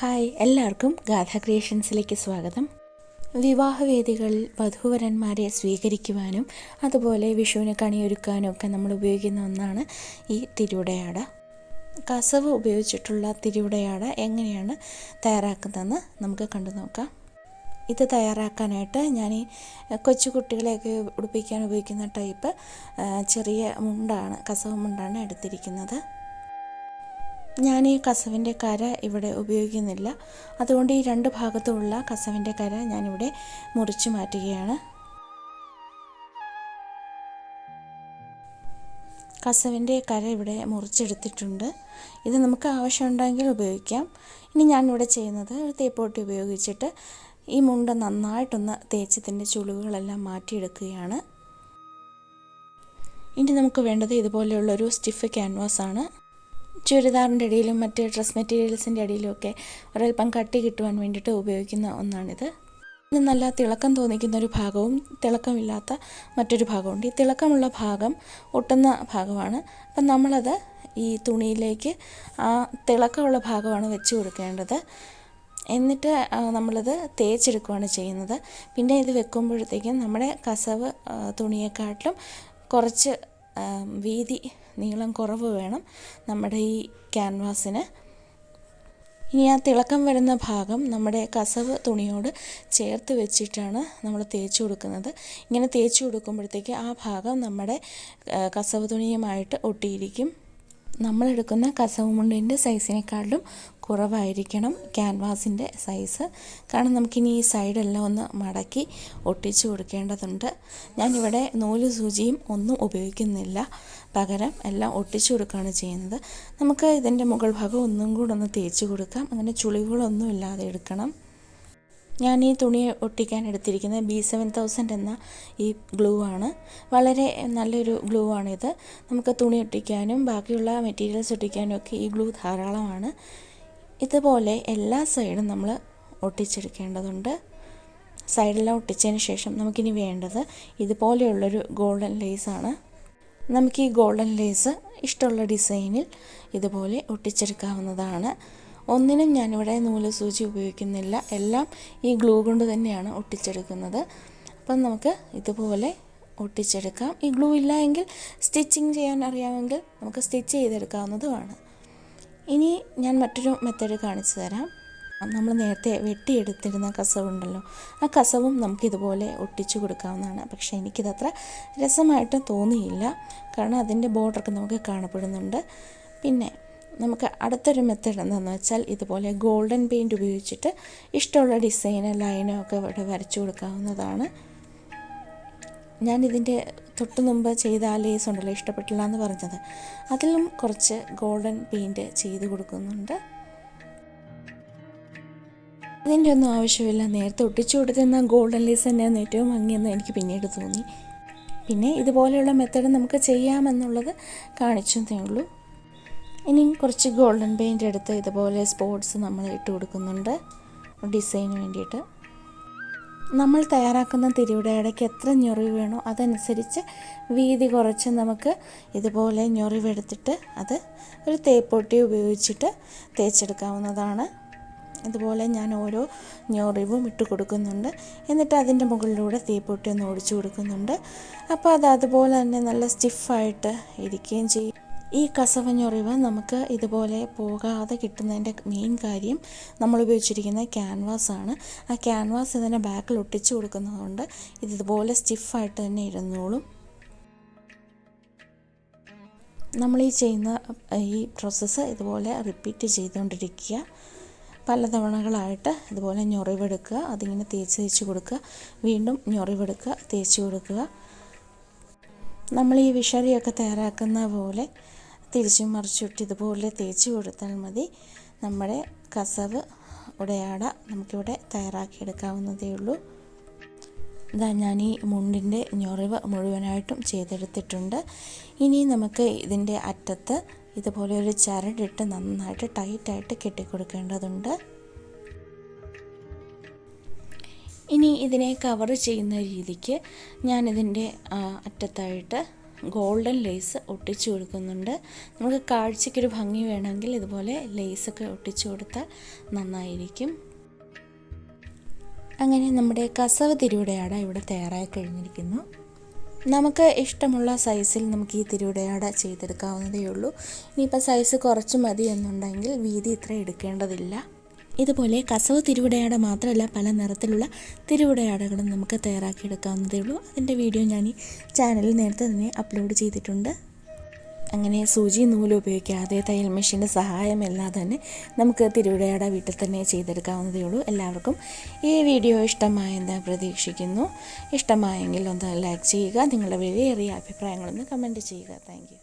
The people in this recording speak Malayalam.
ഹായ് എല്ലാവർക്കും ഗാഥ ക്രിയേഷൻസിലേക്ക് സ്വാഗതം. വിവാഹവേദികളിൽ വധുവരന്മാരെ സ്വീകരിക്കുവാനും അതുപോലെ വിഷുവിനെ കണിയൊരുക്കാനും ഒക്കെ നമ്മൾ ഉപയോഗിക്കുന്ന ഒന്നാണ് ഈ തിരുവിടയാട. കസവ് ഉപയോഗിച്ചിട്ടുള്ള തിരുവിടയാട എങ്ങനെയാണ് തയ്യാറാക്കുന്നതെന്ന് നമുക്ക് കണ്ടു നോക്കാം. ഇത് തയ്യാറാക്കാനായിട്ട് ഞാൻ ഈ കൊച്ചുകുട്ടികളെയൊക്കെ ഉടുപ്പിക്കാൻ ഉപയോഗിക്കുന്ന ടൈപ്പ് ചെറിയ മുണ്ടാണ് കസവ് മുണ്ടാണ് എടുത്തിരിക്കുന്നത്. ഞാൻ ഈ കസവിന്റെ കര ഇവിടെ ഉപയോഗിക്കുന്നില്ല. അതുകൊണ്ട് ഈ രണ്ട് ഭാഗത്തുമുള്ള കസവിന്റെ കര ഞാനിവിടെ മുറിച്ചു മാറ്റുകയാണ്. കസവിന്റെ കര ഇവിടെ മുറിച്ചെടുത്തിട്ടുണ്ട്. ഇത് നമുക്ക് ആവശ്യമുണ്ടെങ്കിൽ ഉപയോഗിക്കാം. ഇനി ഞാനിവിടെ ചെയ്യുന്നത് തേപ്പോട്ടി ഉപയോഗിച്ചിട്ട് ഈ മുണ്ട നന്നായിട്ടൊന്ന് തേച്ചത്തിന്റെ ചുളിവുകളെല്ലാം മാറ്റിയെടുക്കുകയാണ്. ഇനി നമുക്ക് വേണ്ടത് ഇതുപോലെയുള്ളൊരു സ്റ്റിഫ് ക്യാൻവാസാണ്. ചുരിദാറിന്റെ ഇടയിലും മറ്റ് ഡ്രസ് മെറ്റീരിയൽസിന്റെ ഇടയിലും ഒക്കെ ഒരൽപ്പം കട്ടി കിട്ടുവാൻ വേണ്ടിയിട്ട് ഉപയോഗിക്കുന്ന ഒന്നാണിത്. ഇത് നല്ല തിളക്കം തോന്നിക്കുന്ന ഒരു ഭാഗവും തിളക്കമില്ലാത്ത മറ്റൊരു ഭാഗമുണ്ട് ഈ തിളക്കമുള്ള ഭാഗം ഒട്ടുന്ന ഭാഗമാണ്. അപ്പം നമ്മളത് ഈ തുണിയിലേക്ക് ആ തിളക്കമുള്ള ഭാഗമാണ് വെച്ച് കൊടുക്കേണ്ടത്. എന്നിട്ട് നമ്മളത് തേച്ചെടുക്കുകയാണ് ചെയ്യുന്നത്. പിന്നെ ഇത് വെക്കുമ്പോഴത്തേക്കും നമ്മുടെ കസവ് തുണിയെക്കാട്ടിലും കുറച്ച് വീതി നീളം കുറവ് വേണം നമ്മുടെ ഈ ക്യാൻവാസിന്. ഇനി ആ തിളക്കം വരുന്ന ഭാഗം നമ്മുടെ കസവ് തുണിയോട് ചേർത്ത് വെച്ചിട്ടാണ് നമ്മൾ തേച്ച് കൊടുക്കുന്നത്. ഇങ്ങനെ തേച്ച് കൊടുക്കുമ്പോഴത്തേക്ക് ആ ഭാഗം നമ്മുടെ കസവ് തുണിയുമായിട്ട് ഒട്ടിയിരിക്കും. നമ്മളെടുക്കുന്ന കസവുമുണ്ടിന്റെ സൈസിനെക്കാളും കുറവായിരിക്കണം ക്യാൻവാസിന്റെ സൈസ്. കാരണം നമുക്കിനി ഈ സൈഡെല്ലാം ഒന്ന് മടക്കി ഒട്ടിച്ചു കൊടുക്കേണ്ടതുണ്ട്. ഞാനിവിടെ നൂൽ സൂചിയും ഒന്നും ഉപയോഗിക്കുന്നില്ല. പകരം എല്ലാം ഒട്ടിച്ചു കൊടുക്കുകയാണ് ചെയ്യുന്നത്. നമുക്ക് ഇതിന്റെ മുകൾ ഭാഗം ഒന്നും കൂടെ ഒന്ന് തേച്ച് കൊടുക്കാം. അങ്ങനെ ചുളിവുകളൊന്നും ഇല്ലാതെ എടുക്കണം. ഞാൻ ഈ തുണി ഒട്ടിക്കാൻ എടുത്തിരിക്കുന്നത് ബി സെവൻ തൗസൻഡ് എന്ന ഈ ഗ്ലൂ ആണ്. വളരെ നല്ലൊരു ഗ്ലൂ ആണിത് നമുക്ക് തുണി ഒട്ടിക്കാനും ബാക്കിയുള്ള മെറ്റീരിയൽസ് ഒട്ടിക്കാനും ഒക്കെ ഈ ഗ്ലൂ ധാരാളമാണ്. ഇതുപോലെ എല്ലാ സൈഡും നമ്മൾ ഒട്ടിച്ചെടുക്കേണ്ടതുണ്ട്. സൈഡെല്ലാം ഒട്ടിച്ചതിന് ശേഷം നമുക്കിനി വേണ്ടത് ഇതുപോലെയുള്ളൊരു ഗോൾഡൻ ലേസാണ് നമുക്ക് ഈ ഗോൾഡൻ ലേസ് ഇഷ്ടമുള്ള ഡിസൈനിൽ ഇതുപോലെ ഒട്ടിച്ചെടുക്കാവുന്നതാണ്. ഒന്നിനും ഞാനിവിടെ നൂൽ സൂചി ഉപയോഗിക്കുന്നില്ല. എല്ലാം ഈ ഗ്ലൂ കൊണ്ട് തന്നെയാണ് ഒട്ടിച്ചെടുക്കുന്നത്. അപ്പം നമുക്ക് ഇതുപോലെ ഒട്ടിച്ചെടുക്കാം. ഈ ഗ്ലൂ ഇല്ല എങ്കിൽ സ്റ്റിച്ചിങ് ചെയ്യാൻ അറിയാമെങ്കിൽ നമുക്ക് സ്റ്റിച്ച് ചെയ്തെടുക്കാവുന്നതുമാണ്. ഇനി ഞാൻ മറ്റൊരു മെത്തേഡ് കാണിച്ചു തരാം. നമ്മൾ നേരത്തെ വെട്ടിയെടുത്തിരുന്ന കസവുണ്ടല്ലോ. ആ കസവും നമുക്കിതുപോലെ ഒട്ടിച്ചു കൊടുക്കാവുന്നതാണ്. പക്ഷേ എനിക്കിതത്ര രസമായിട്ട് തോന്നിയില്ല. കാരണം അതിന്റെ ബോർഡറൊക്കെ നമുക്ക് കാണപ്പെടുന്നുണ്ട്. പിന്നെ നമുക്ക് അടുത്തൊരു മെത്തേഡ് എന്താണെന്ന് വെച്ചാൽ ഇതുപോലെ ഗോൾഡൻ പെയിന്റ് ഉപയോഗിച്ചിട്ട് ഇഷ്ടമുള്ള ഡിസൈന് ലൈനോ ഒക്കെ ഇവിടെ വരച്ചു കൊടുക്കാവുന്നതാണ്. ഞാനിതിന്റെ തൊട്ട് മുമ്പ് ചെയ്ത ആ ലേസ് ഉണ്ടല്ലോ ഇഷ്ടപ്പെട്ടില്ല എന്ന് പറഞ്ഞത്. അതിലും കുറച്ച് ഗോൾഡൻ പെയിന്റ് ചെയ്ത് കൊടുക്കുന്നുണ്ട്. അതിന്റെ ഒന്നും ആവശ്യമില്ല. നേരത്തെ ഒട്ടിച്ചു കൊടുത്തിരുന്ന ഗോൾഡൻ ലേസ് തന്നെയാണ് ഏറ്റവും ഭംഗിയെന്ന് എനിക്ക് പിന്നീട് തോന്നി. പിന്നെ ഇതുപോലെയുള്ള മെത്തേഡ് നമുക്ക് ചെയ്യാമെന്നുള്ളത് കാണിച്ചതേ ഉള്ളൂ. ഇനി കുറച്ച് ഗോൾഡൻ പെയിന്റ് എടുത്ത് ഇതുപോലെ സ്പോട്സ് നമ്മൾ ഇട്ട് കൊടുക്കുന്നുണ്ട്. ഡിസൈന് വേണ്ടിയിട്ട്. നമ്മൾ തയ്യാറാക്കുന്ന തിരിയുടെ ഇടയ്ക്ക് എത്ര ഞൊറിവ് വേണോ അതനുസരിച്ച് വീതി കുറച്ച് നമുക്ക് ഇതുപോലെ ഞൊറിവെടുത്തിട്ട് അത് ഒരു തേപ്പൊട്ടി ഉപയോഗിച്ചിട്ട് തേച്ചെടുക്കാവുന്നതാണ്. ഇതുപോലെ ഞാൻ ഓരോ ഞൊറിവും ഇട്ട് കൊടുക്കുന്നുണ്ട്. എന്നിട്ട് അതിന്റെ മുകളിലൂടെ തീപ്പൊട്ടി ഒന്ന് ഓടിച്ചു കൊടുക്കുന്നുണ്ട്. അപ്പോൾ അത് അതുപോലെ തന്നെ നല്ല സ്റ്റിഫായിട്ട് ഇരിക്കുകയും ചെയ്യും. ഈ കസവഞ്ഞൊറിവ് നമുക്ക് ഇതുപോലെ പോകാതെ കിട്ടുന്നതിന്റെ മെയിൻ കാര്യം നമ്മൾ ഉപയോഗിച്ചിരിക്കുന്ന ക്യാൻവാസ് ആണ്. ആ ക്യാൻവാസ് ഇതിന്റെ ബാക്കിൽ ഒട്ടിച്ചു കൊടുക്കുന്നതുകൊണ്ട് ഇത് ഇതുപോലെ സ്റ്റിഫായിട്ട് തന്നെ ഇരുന്നോളും. നമ്മൾ ഈ ചെയ്യുന്ന ഈ പ്രോസസ്സ് ഇതുപോലെ റിപ്പീറ്റ് ചെയ്തുകൊണ്ടിരിക്കുക. പല തവണകളായിട്ട് ഇതുപോലെ ഞൊറിവെടുക്കുക. അതിങ്ങനെ തേച്ച് തേച്ച് കൊടുക്കുക. വീണ്ടും ഞൊറിവെടുക്കുക തേച്ച് കൊടുക്കുക. നമ്മൾ ഈ വിഷറിയൊക്കെ തയ്യാറാക്കുന്ന പോലെ തിരിച്ചും മറിച്ചിട്ട് ഇതുപോലെ തേച്ച് കൊടുത്താൽ മതി. നമ്മുടെ കസവ് ഉടയാട നമുക്കിവിടെ തയ്യാറാക്കിയെടുക്കാവുന്നതേ ഉള്ളൂ. ഇതാ ഞാൻ ഈ മുണ്ടിന്റെ ഞൊറിവ് മുഴുവനായിട്ടും ചെയ്തെടുത്തിട്ടുണ്ട്. ഇനി നമുക്ക് ഇതിന്റെ അറ്റത്ത് ഇതുപോലെ ഒരു ചരടിട്ട് നന്നായിട്ട് ടൈറ്റായിട്ട് കെട്ടിക്കൊടുക്കേണ്ടതുണ്ട്. ഇനി ഇതിനെ കവർ ചെയ്യുന്ന രീതിക്ക് ഞാനിതിന്റെ അറ്റത്തായിട്ട് ഗോൾഡൻ ലേസ് ഒട്ടിച്ചു കൊടുക്കുന്നുണ്ട്. നമുക്ക് കാഴ്ചയ്ക്കൊരു ഭംഗി വേണമെങ്കിൽ ഇതുപോലെ ലേസൊക്കെ ഒട്ടിച്ചു കൊടുത്താൽ നന്നായിരിക്കും. അങ്ങനെ നമ്മുടെ കസവ് തിരുവിടയാട ഇവിടെ തയ്യാറായി കഴിഞ്ഞിരിക്കുന്നു. നമുക്ക് ഇഷ്ടമുള്ള സൈസിൽ നമുക്ക് ഈ തിരുവിടയാട ചെയ്തെടുക്കാവുന്നതേ ഉള്ളൂ. ഇനിയിപ്പോൾ സൈസ് കുറച്ച് മതി എന്നുണ്ടെങ്കിൽ വീതി ഇത്ര എടുക്കേണ്ടതില്ല. ഇതുപോലെ കസവ് തിരുവിടയാട മാത്രമല്ല പല നിറത്തിലുള്ള തിരുവിടയാടകളും നമുക്ക് തയ്യാറാക്കിയെടുക്കാവുന്നതേ ഉള്ളൂ അതിന്റെ വീഡിയോ ഞാൻ ഈ ചാനലിൽ നേരത്തെ തന്നെ അപ്ലോഡ് ചെയ്തിട്ടുണ്ട്. അങ്ങനെ സൂചി നൂൽ ഉപയോഗിക്കാതെ തയ്യൽ മെഷീന്റെ സഹായമില്ലാതെ തന്നെ നമുക്ക് തിരുവിടയാട വീട്ടിൽ തന്നെ ചെയ്തെടുക്കാവുന്നതേ ഉള്ളൂ എല്ലാവർക്കും ഈ വീഡിയോ ഇഷ്ടമായെന്ന് പ്രതീക്ഷിക്കുന്നു. ഇഷ്ടമായെങ്കിൽ ഒന്ന് ലൈക്ക് ചെയ്യുക നിങ്ങളുടെ വിലയേറിയ അഭിപ്രായങ്ങളൊന്ന് കമന്റ് ചെയ്യുക. താങ്ക്